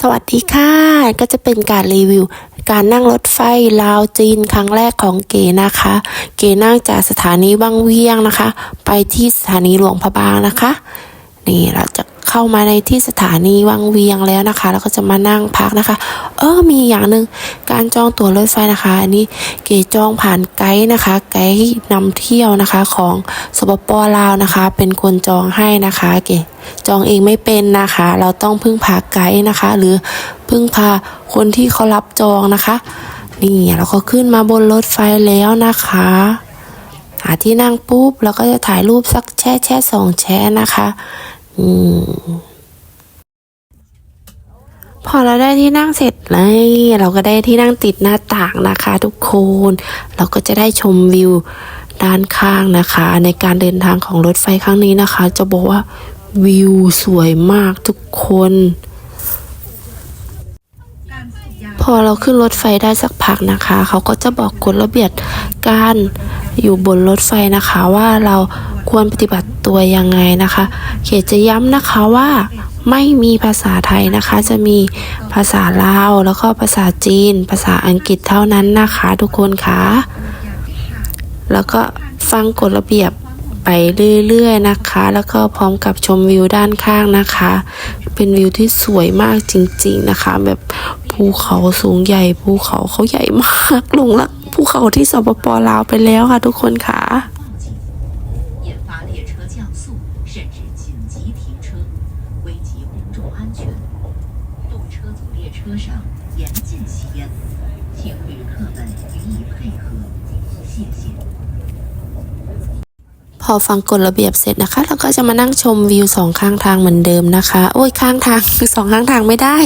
สวัสดีค่ะ ก็จะเป็นการรีวิว การนั่งรถไฟลาวจีนครั้งแรกของเก๋นะคะ เก๋นั่งจากสถานีบางเวียงนะคะ ไปที่สถานีหลวงพระบางนะคะ นี่เราจะ เข้ามาในที่สถานีวังเวียงแล้วนะคะ แล้วก็จะมานั่งพักนะคะ เออมีอย่างหนึ่งการจองตั๋วรถไฟนะคะอันนี้เก๋จองผ่านไกด์นะคะ ไกด์นำเที่ยวนะคะของสปปลาวนะคะ เป็นคนจองให้นะคะเก๋จองเองไม่เป็นนะคะ เราต้องพึ่งพาไกด์นะคะ หรือพึ่งพาคนที่เขารับจองนะคะ นี่เราก็ขึ้นมาบนรถไฟแล้วนะคะหาที่นั่งปุ๊บเราก็จะถ่ายรูปสักแช่แช่สองแช่นะคะ อืมพอเราได้ที่นั่งเสร็จเลยเราก็ได้ที่นั่งติดหน้าต่างนะคะทุกคน เราก็จะได้ชมวิวด้านข้างนะคะ ในการเดินทางของรถไฟครั้งนี้นะคะ จะบอกว่าวิวสวยมากทุกคน พอเราขึ้นรถไฟได้สักพักนะคะ เขาก็จะบอกกฎระเบียบการ อยู่บนรถไฟนะคะว่าเราควรปฏิบัติตัวยังไงนะคะ เขตจะย้ำนะคะว่าไม่มีภาษาไทยนะคะ จะมีภาษาลาวแล้วก็ภาษาจีน ภาษาอังกฤษเท่านั้นนะคะ ทุกคนคะแล้วก็ฟังกฎระเบียบไปเรื่อยๆนะคะ แล้วก็พร้อมกับชมวิวด้านข้างนะคะ เป็นวิวที่สวยมากจริงๆนะคะ แบบภูเขาสูงใหญ่ภูเขาเขาใหญ่มากลงรัก ภูเขาที่สปปลาวไปแล้วค่ะทุกคนค่ะพอฟังกฎระเบียบเสร็จนะคะ เราก็จะมานั่งชมวิวสองข้างทางเหมือนเดิมนะคะ โอ้ยข้างทางสองข้างทางไม่ได้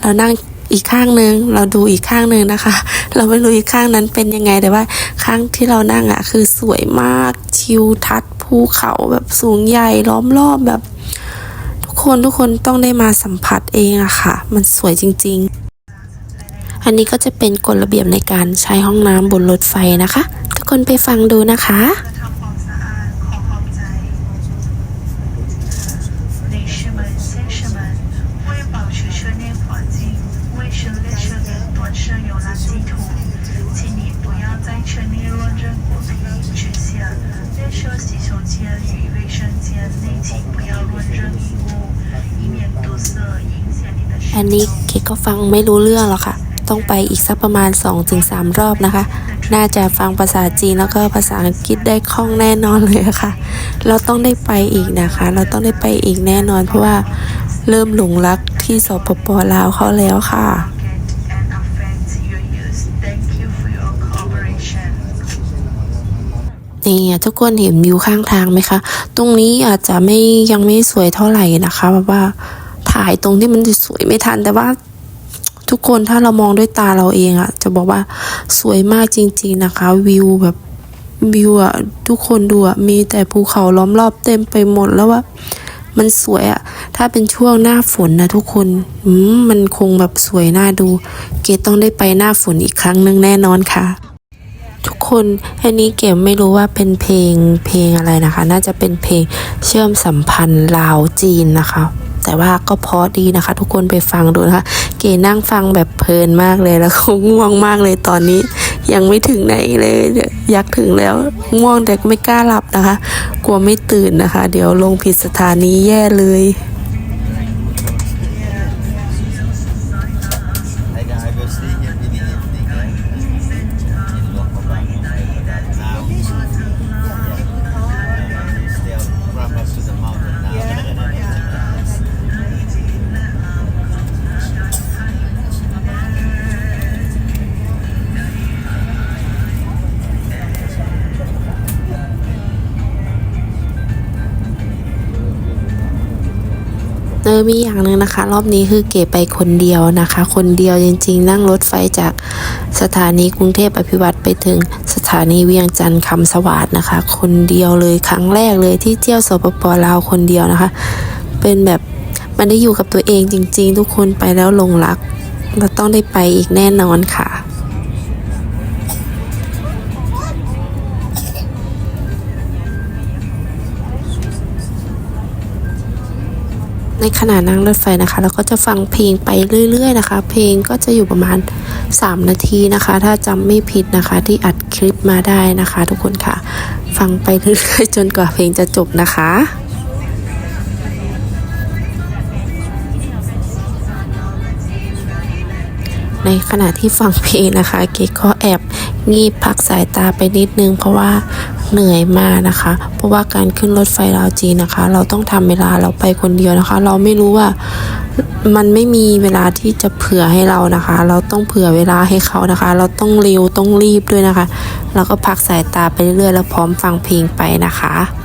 เรานั่ง อีกข้างหนึ่งเราดูอีกข้างหนึ่งนะคะ เราไม่รู้อีกข้างนั้นเป็นยังไงแต่ว่าข้างที่เรานั่งอะคือสวยมากชิวทัศน์ภูเขาแบบสูงใหญ่ล้อมรอบแบบ ทุกคนทุกคนต้องได้มาสัมผัสเองอะค่ะ มันสวยจริง ๆ อันนี้ก็จะเป็นกฎระเบียบในการใช้ห้องน้ำบนรถไฟนะคะ ทุกคนไปฟังดูนะคะ 列车洗手间与卫生间内请不要乱扔衣物，以免堵塞影响你的视 อันนี้เกก็ฟังไม่รู้เรื่องหรอกค่ะ ต้องไปอีกสักประมาณ 2-3 รอบนะคะ น่าจะฟังภาษาจีนแล้วก็ภาษาอังกฤษได้คล่องแน่นอนเลยค่ะ เราต้องได้ไปอีกนะคะ เราต้องได้ไปอีกแน่นอน เพราะว่าเริ่มหลงรักที่สปปลาวเขาแล้วค่ะ นี่ทุกคนเห็นวิวข้างทางไหมคะ ตรงนี้อาจจะไม่ยังไม่สวยเท่าไหร่นะคะแบบว่าถ่ายตรงที่มันสวยไม่ทันแต่ว่าทุกคนถ้าเรามองด้วยตาเราเองอะจะบอกว่าสวยมากจริง ๆนะคะ วิวแบบวิวอะทุกคนดูอะมีแต่ภูเขาล้อมรอบเต็มไปหมดแล้วว่ามันสวยอะถ้าเป็นช่วงหน้าฝนนะทุกคนมมันคงแบบสวยน่าดู เกดต้องได้ไปหน้าฝนอีกครั้งนึงแน่นอนค่ะ ทุกคนอันนี้เก๋ไม่รู้ว่าเป็นเพลงเพลงอะไรนะคะ น่าจะเป็นเพลงเชื่อมสัมพันธ์ลาวจีนนะคะ แต่ว่าก็เพราะดีนะคะ ทุกคนไปฟังดูนะคะ เก๋นั่งฟังแบบเพลินมากเลยแล้วก็ง่วงมากเลยตอนนี้ ยังไม่ถึงไหนเลยยวอยากถึงแล้วง่วงแต่ก็ไม่กล้าหลับนะคะ กลัวไม่ตื่นนะคะ เดี๋ยวลงผิดสถานีแย่เลย เออมีอย่างหนึ่งนะคะ รอบนี้คือเก๋ไปคนเดียวนะคะ คนเดียวจริง ๆ นั่งรถไฟจากสถานีกรุงเทพอภิวัตรไปถึงสถานีเวียงจันทร์คำสวัสดนะคะ คนเดียวเลยครั้งแรกเลยที่เที่ยวสปปลาวคนเดียวนะคะ เป็นแบบมันได้อยู่กับตัวเองจริง ๆ ทุกคนไปแล้วลงรักเราต้องได้ไปอีกแน่นอนค่ะ ในขณะนั่งรถไฟนะคะเราก็จะฟังเพลงไปเรื่อย ๆ นะคะ เพลงก็จะอยู่ประมาณ 3 นาทีนะคะ ถ้าจำไม่ผิดนะคะที่อัดคลิปมาได้นะคะ ทุกคนค่ะ ฟังไปเรื่อยๆจนกว่าเพลงจะจบนะคะในขณะที่ฟังเพลงนะคะ เกก็แอบงีบพักสายตาไปนิดนึง เพราะว่า เหนื่อยมากนะคะ เพราะว่าการขึ้นรถไฟราวจีนนะคะ เราต้องทำเวลาเราไปคนเดียวนะคะ เราไม่รู้ว่ามันไม่มีเวลาที่จะเผื่อให้เรานะคะ เราต้องเผื่อเวลาให้เขานะคะ เราต้องเร็วต้องรีบด้วยนะคะ แล้วก็พักสายตาไปเรื่อยๆแล้วพร้อมฟังเพลงไปนะคะ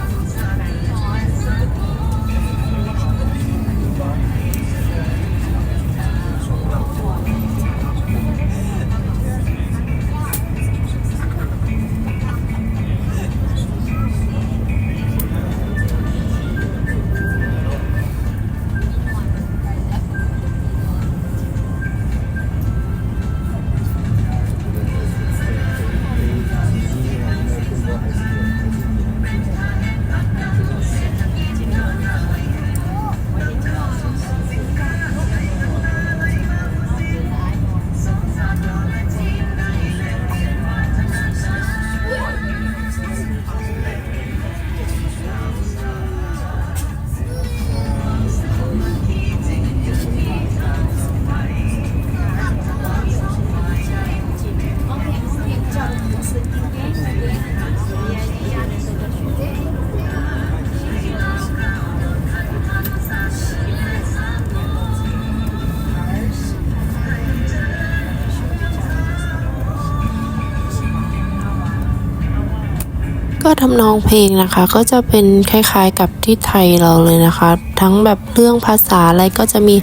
ทำนองเพลงนะคะ ก็จะเป็นคล้ายๆกับที่ไทยเราเลยนะคะ ทั้งแบบเรื่องภาษาอะไรก็จะมี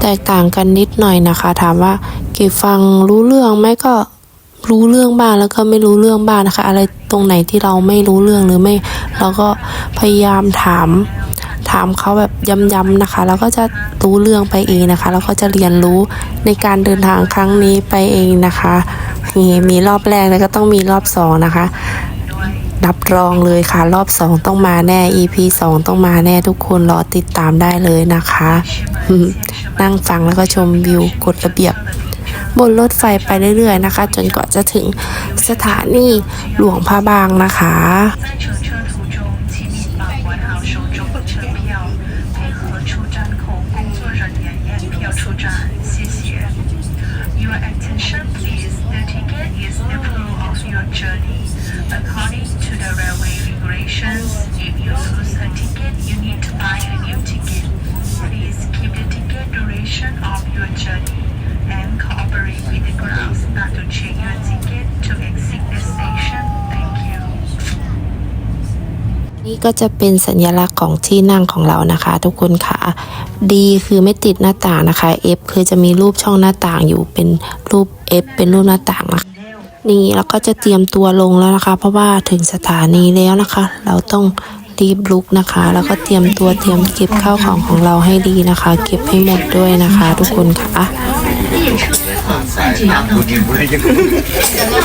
แตกต่างกันนิดหน่อยนะคะ ถามว่าเก็บฟังรู้เรื่องไหมก็รู้เรื่องบ้างแล้วก็ไม่รู้เรื่องบ้างนะคะ อะไรตรงไหนที่เราไม่รู้เรื่องหรือไม่เราก็พยายามถาม ถามเขาแบบย้ำๆนะคะ แล้วก็จะรู้เรื่องไปเองนะคะ แล้วก็จะเรียนรู้ในการเดินทางครั้งนี้ไปเองนะคะมีรอบแรกแล้วก็ต้องมีรอบสองนะคะ รับรองเลยค่ะ รอบสองต้องมาแน่ EP สองต้องมาแน่ทุกคนรอติดตามได้เลยนะคะนั่งฟังแล้วก็ชมวิวกฎระเบียบบนรถไฟไปเรื่อยๆนะคะ จนกว่าจะถึงสถานีหลวงพระบางนะคะ นี่ก็จะเป็นสัญลักษณ์ของที่นั่งของเรานะคะ ทุกคนค่ะ D คือไม่ติดหน้าต่างนะคะ F คือจะมีรูปช่องหน้าต่างอยู่เป็นรูป F เป็นรูปหน้าต่างนะคะนี่แล้วก็จะเตรียมตัวลงแล้วนะคะ เพราะว่าถึงสถานีแล้วนะคะ เราต้อง รีบลุกนะคะ แล้วก็เตรียมตัวเตรียมเก็บข้าวของของเราให้ดีนะคะ เก็บให้หมดด้วยนะคะ ทุกคนค่ะ 列车很快就要到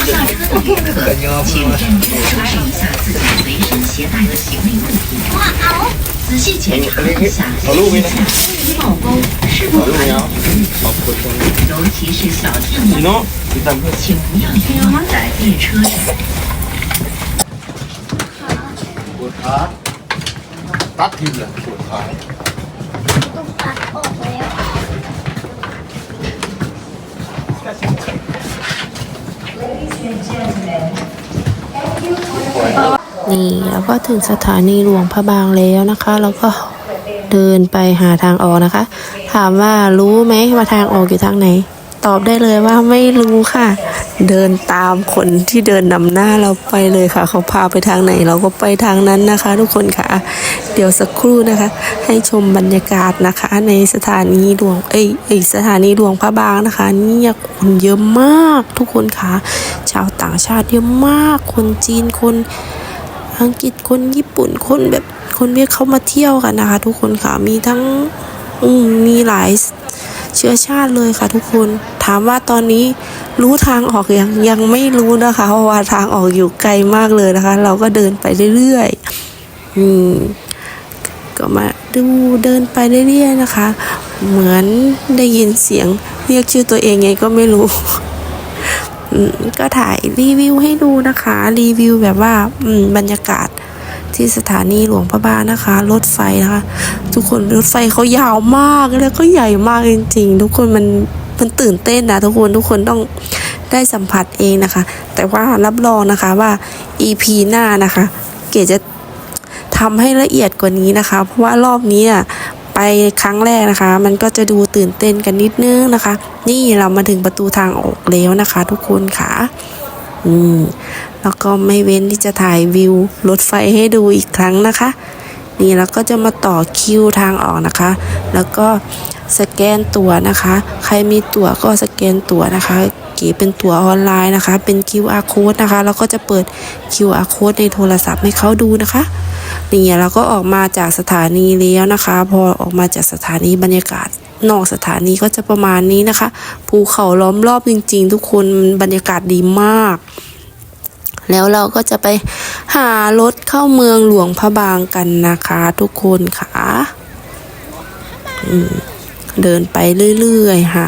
站，不是一个请认真收拾一下自己随身携带的行李物品，仔细检查一下行李架、衣帽包是否还有尤其是小件物品，请不要遗忘在列车上。 ป วดขาตัดทิ้งเลยปวดขานี่แล้วก็ถึงสถานีหลวงพระบางแล้วนะคะ แล้วก็เดินไปหาทางออกนะคะ ถามว่ารู้ไหมว่าทางออกอยู่ทางไหน ตอบได้เลยว่าไม่รู้ค่ะ เดินตามคนที่เดินนำหน้าเราไปเลยค่ะ เขาพาไปทางไหนเราก็ไปทางนั้นนะคะ ทุกคนค่ะ เดี๋ยวสักครู่นะคะ ให้ชมบรรยากาศนะคะ ในสถานีหลวงเอ้ยเอ้ยสถานีหลวงพระบางนะคะเนี่ยคนเยอะมากทุกคนค่ะ ชาวต่างชาติเยอะมาก คนจีนคนอังกฤษคนญี่ปุ่นคนแบบคนเวียดเขามาเที่ยวกันนะคะ ทุกคนค่ะมีทั้งมมีหลาย เชื้อชาติเลยค่ะทุกคน ถามว่าตอนนี้รู้ทางออกยังยังไม่รู้นะคะ เพราะว่าทางออกอยู่ไกลมากเลยนะคะ เราก็เดินไปเรื่อยๆอืมก็มาดูเดินไปเรื่อยๆนะคะ เหมือนได้ยินเสียงเรียกชื่อตัวเองไงก็ไม่รู้ก็ถ่ายรีวิวให้ดูนะคะ รีวิวแบบว่าบรรยากาศ ที่สถานีหลวงพระบางนะคะ รถไฟนะคะ ทุกคนรถไฟเขายาวมากแล้วก็ใหญ่มากจริง ๆ ทุกคนมันมันตื่นเต้นนะทุกคนทุกคนต้องได้สัมผัสเองนะคะ แต่ว่ารับรองนะคะว่า EP หน้านะคะ เก๋จะทำให้ละเอียดกว่านี้นะคะ เพราะว่ารอบนี้อะไปครั้งแรกนะคะ มันก็จะดูตื่นเต้นกันนิดนึงนะคะ นี่เรามาถึงประตูทางออกแล้วนะคะ ทุกคนค่ะ อืมแล้วก็ไม่เว้นที่จะถ่ายวิวรถไฟให้ดูอีกครั้งนะคะ นี่แล้วก็จะมาต่อคิวทางออกนะคะ แล้วก็สแกนตั๋วนะคะ ใครมีตั๋วก็สแกนตั๋วนะคะเก๋เป็นตั๋วออนไลน์นะคะ เป็น QR code นะคะ แล้วก็จะเปิด QR code ในโทรศัพท์ให้เขาดูนะคะนี่เราก็ออกมาจากสถานีแล้วนะคะ พอออกมาจากสถานีบรรยากาศ นอกสถานีก็จะประมาณนี้นะคะ ภูเขาล้อมรอบจริง ๆ ทุกคนบรรยากาศดีมาก แล้วเราก็จะไปหารถเข้าเมืองหลวงพระบางกันนะคะ ทุกคนค่ะเดินไปเรื่อยๆหา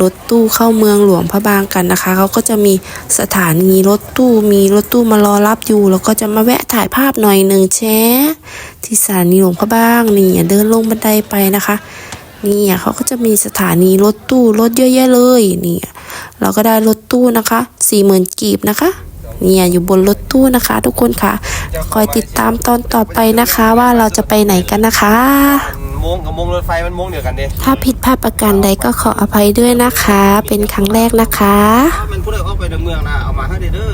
รถตู้เข้าเมืองหลวงพระบางกันนะคะ เขาก็จะมีสถานีรถตู้มีรถตู้มารอรับอยู่ แล้วก็จะมาแวะถ่ายภาพหน่อยหนึ่งแชที่สถานีหลวงพระบางนี่เดินลงบันไดไปนะคะ นี่เขาก็จะมีสถานีรถตู้รถเยอะแยะเลยนี่เราก็ได้รถตู้นะคะสี่หมื่นกีบนะคะเนี่ยอยู่บนรถตู้นะคะ ทุกคนค่ะคอยติดตามตอนต่อไปนะคะ ว่าเราจะไปไหนกันนะคะมงกับมงรถไฟมันมงเดียวกันเด้ถ้าผิดพลาดประการใดก็ขออภัยด้วยนะคะ เป็นครั้งแรกนะคะมันพูดเลยเข้าไปในเมืองนะเอามาให้เด้อ